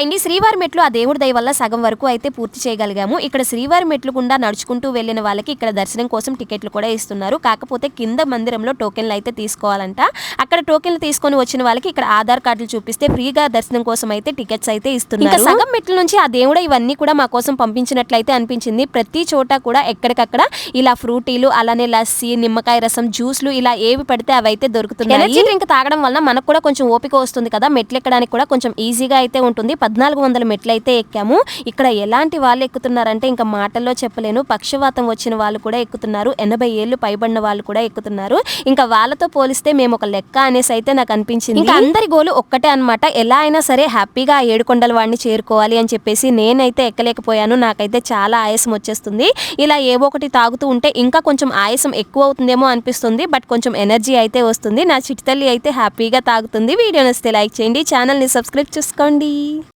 అండి శ్రీవారి మెట్లు ఆ దేవుడి దయ వల్ల సగం వరకు అయితే పూర్తి చేయగలిగాము. ఇక్కడ శ్రీవారి మెట్లు గుండా నడుచుకుంటూ వెళ్ళిన వాళ్ళకి ఇక్కడ దర్శనం కోసం టికెట్లు కూడా ఇస్తున్నారు. కాకపోతే కింద మందిరంలో టోకెన్లు అయితే తీసుకోవాలంట. అక్కడ టోకెన్లు తీసుకొని వచ్చిన వాళ్ళకి ఇక్కడ ఆధార్ కార్డులు చూపిస్తే ఫ్రీగా దర్శనం కోసం అయితే టికెట్స్ అయితే ఇస్తున్నారు. సగం మెట్ల నుంచి ఆ దేవుడు ఇవన్నీ కూడా మా కోసం పంపించినట్లయితే అనిపించింది. ప్రతి చోట కూడా ఎక్కడికక్కడ ఇలా ఫ్రూటీలు అలానే లస్సీ నిమ్మకాయ రసం జ్యూస్లు ఇలా ఏవి పడితే అవి అయితే దొరుకుతున్నాయి. ఎనర్జీ డ్రింక్ తాగడం వల్ల మనకు కూడా కొంచెం ఓపిక వస్తుంది కదా. మెట్లు ఎక్కడానికి కూడా కొంచెం ఈజీగా అయితే ఉంటుంది. పద్నాలుగు వందల మెట్లు అయితే ఎక్కాము. ఇక్కడ ఎలాంటి వాళ్ళు ఎక్కుతున్నారంటే ఇంకా మాటల్లో చెప్పలేను. పక్షవాతం వచ్చిన వాళ్ళు కూడా ఎక్కుతున్నారు. ఎనభై ఏళ్ళు పైబడిన వాళ్ళు కూడా ఎక్కుతున్నారు. ఇంకా వాళ్ళతో పోలిస్తే మేము ఒక లెక్క అనేసి అయితే నాకు అనిపించింది. ఇంకా అందరి గోలు ఒక్కటే అన్నమాట. ఎలా అయినా సరే హ్యాపీగా ఆ ఏడుకొండల వాడిని చేరుకోవాలి అని చెప్పేసి నేనైతే ఎక్కలేకపోయాను. నాకైతే చాలా ఆయాసం వచ్చేస్తుంది. ఇలా ఏవో ఒకటి తాగుతూ ఉంటే ఇంకా కొంచెం ఆయాసం ఎక్కువ అవుతుందేమో అనిపిస్తుంది. బట్ కొంచెం ఎనర్జీ అయితే వస్తుంది. నా చిట్టి తల్లి అయితే హ్యాపీగా తాగుతుంది. వీడియో నచ్చితే లైక్ చేయండి. ఛానల్ని సబ్స్క్రైబ్ చేసుకోండి.